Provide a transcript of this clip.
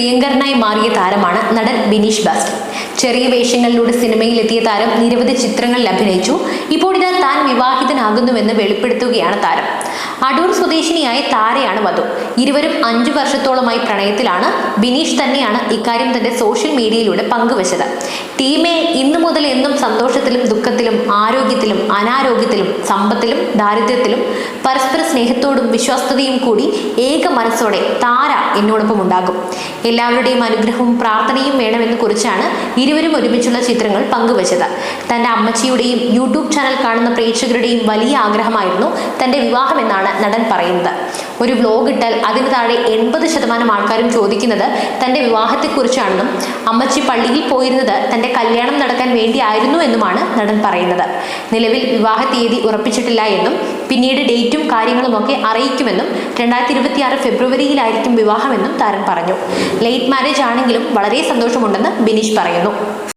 പ്രിയങ്കരനായി മാറിയ താരമാണ് നടൻ ബിനീഷ് ബാസ്റ്റ് ചെറിയ വേഷങ്ങളിലൂടെ സിനിമയിൽ എത്തിയ താരം നിരവധി ചിത്രങ്ങളിൽ അഭിനയിച്ചു. ഇപ്പോൾ ഇതാ താൻ വിവാഹിതനാകുന്നുവെന്ന് വെളിപ്പെടുത്തുകയാണ് താരം. അടൂർ സ്വദേശിനിയായ താരയാണ് വധു ഇരുവരും അഞ്ചു വർഷത്തോളമായി പ്രണയത്തിലാണ്. ബിനീഷ് തന്നെയാണ് ഇക്കാര്യം തന്റെ സോഷ്യൽ മീഡിയയിലൂടെ പങ്കുവച്ചത്. ടീമേ ഇന്നു മുതൽ എന്നും സന്തോഷത്തിലും ദുഃഖത്തിലും ആരോഗ്യത്തിലും അനാരോഗ്യത്തിലും സമ്പത്തിലും ദാരിദ്ര്യത്തിലും പരസ്പര സ്നേഹത്തോടും വിശ്വാസ്യതയും കൂടി ഏക മനസ്സോടെ താര എന്നോടൊപ്പം ഉണ്ടാകും. എല്ലാവരുടെയും അനുഗ്രഹവും പ്രാർത്ഥനയും വേണമെന്ന് കുറിച്ചാണ് ഇരുവരും ഒരുമിച്ചുള്ള ചിത്രങ്ങൾ പങ്കുവച്ചത്. തന്റെ അമ്മച്ചിയുടെയും യൂട്യൂബ് ചാനൽ കാണുന്ന പ്രേക്ഷകരുടെയും വലിയ ആഗ്രഹമായിരുന്നു തന്റെ വിവാഹമെന്നാണ് നടൻ പറയുന്നത്. ഒരു വ്ലോഗ് ഇട്ടാൽ അതിന് താഴെ എൺപത് ശതമാനം ആൾക്കാരും ചോദിക്കുന്നത് തന്റെ വിവാഹത്തെക്കുറിച്ചാണെന്നും അമ്മച്ചി പള്ളിയിൽ പോയിരുന്നത് തന്റെ കല്യാണം നടക്കാൻ വേണ്ടിയായിരുന്നു എന്നുമാണ് നടൻ പറയുന്നത്. നിലവിൽ വിവാഹ തീയതി ഉറപ്പിച്ചിട്ടില്ല എന്നും പിന്നീട് ഡേറ്റും കാര്യങ്ങളുമൊക്കെ അറിയിക്കുമെന്നും രണ്ടായിരത്തി ഇരുപത്തിയാറ് ഫെബ്രുവരിയിലായിരിക്കും വിവാഹമെന്നും താരൻ പറഞ്ഞു. ലേറ്റ് മാരേജ് ആണെങ്കിലും വളരെ സന്തോഷമുണ്ടെന്ന് ബിനീഷ് പറയുന്നു.